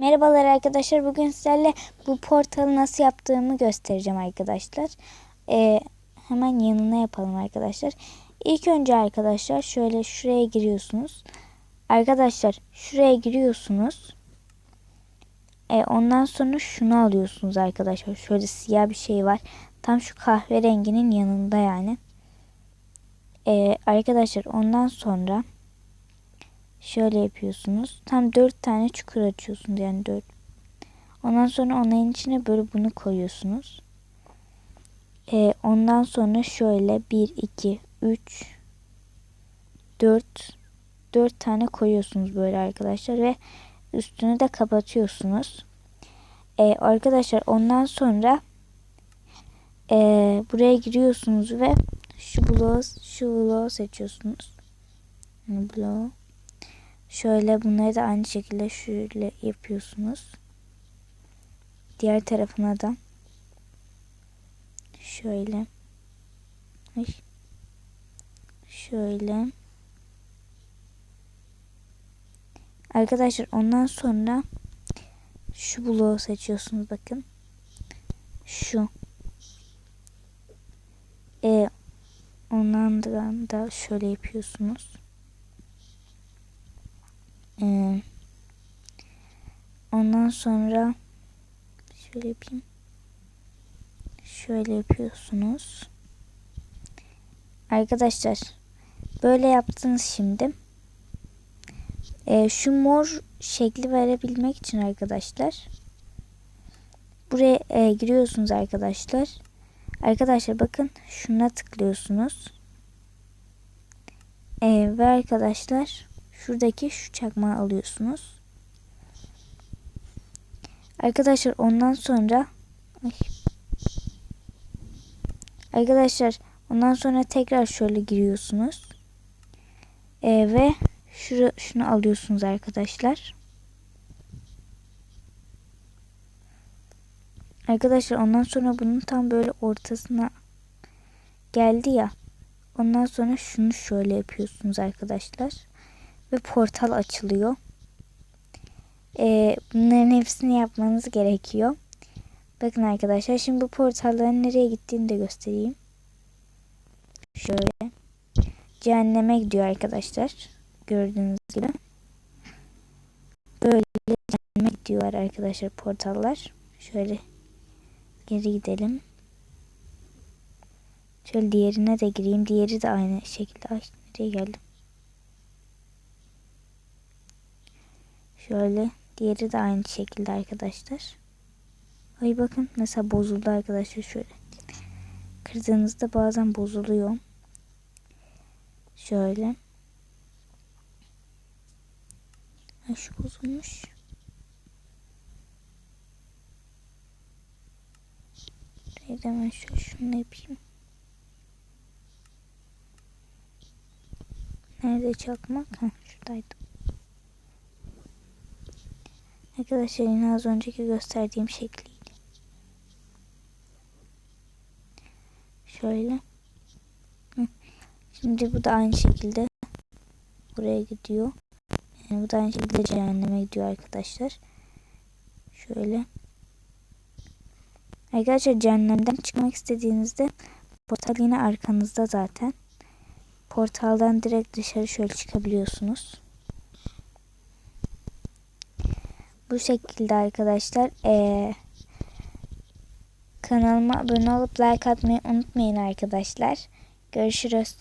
Merhabalar arkadaşlar. Bugün sizlerle bu portalı nasıl yaptığımı göstereceğim arkadaşlar. Ee, hemen yanına yapalım arkadaşlar. İlk önce arkadaşlar şöyle şuraya giriyorsunuz. Arkadaşlar şuraya giriyorsunuz. Ee, ondan sonra şunu alıyorsunuz arkadaşlar. Şöyle siyah bir şey var. Tam şu kahverenginin yanında yani. Ee, arkadaşlar ondan sonra şöyle yapıyorsunuz. Tam dört tane çukur açıyorsunuz yani dört. Ondan sonra onların içine böyle bunu koyuyorsunuz. Ee, ondan sonra şöyle bir iki üç dört dört tane koyuyorsunuz böyle arkadaşlar ve üstünü de kapatıyorsunuz. Ee, arkadaşlar ondan sonra e, buraya giriyorsunuz ve şu bloğu şu bloğu seçiyorsunuz. Yani bloğu Şöyle bunları da aynı şekilde şöyle yapıyorsunuz. Diğer tarafına da şöyle şöyle Arkadaşlar ondan sonra şu bloğu seçiyorsunuz bakın. Şu. E, ondan da şöyle yapıyorsunuz. Ee, ondan sonra şöyle yapayım. Şöyle yapıyorsunuz. Arkadaşlar böyle yaptınız şimdi. Ee, şu mor şekli verebilmek için arkadaşlar buraya e, giriyorsunuz arkadaşlar. Arkadaşlar bakın şuna tıklıyorsunuz. Ee, ve arkadaşlar şuradaki şu çakmağı alıyorsunuz. Arkadaşlar ondan sonra. Arkadaşlar ondan sonra tekrar şöyle giriyorsunuz. Ee, ve şunu, şunu alıyorsunuz arkadaşlar. Arkadaşlar ondan sonra bunun tam böyle ortasına geldi ya. Ondan sonra şunu şöyle yapıyorsunuz arkadaşlar ve portal açılıyor. Ee, bunların hepsini yapmanız gerekiyor. Bakın arkadaşlar şimdi bu portalların nereye gittiğini de göstereyim. Şöyle. Cehenneme gidiyor arkadaşlar. Gördüğünüz gibi. Böyle cehenneme gidiyorlar arkadaşlar portallar. Şöyle geri gidelim. Şöyle diğerine de gireyim. Diğeri de aynı şekilde. Ay nereye geldim? Şöyle diğeri de aynı şekilde arkadaşlar. Ay bakın mesela bozuldu arkadaşlar şöyle. Kırdığınızda bazen bozuluyor. Şöyle. Ay şu bozulmuş. Şöyle hemen şöyle şunu yapayım. Nerede çakmak? Ha şuradaydı. Arkadaşlar yine az önceki gösterdiğim şekliydi. Şöyle. Şimdi bu da aynı şekilde buraya gidiyor. Yani bu da aynı şekilde cehenneme gidiyor arkadaşlar. Şöyle. Arkadaşlar cehennemden çıkmak istediğinizde portal yine arkanızda zaten. Portaldan direkt dışarı şöyle çıkabiliyorsunuz. Bu şekilde arkadaşlar. Ee, kanalıma abone olup like atmayı unutmayın arkadaşlar. Görüşürüz.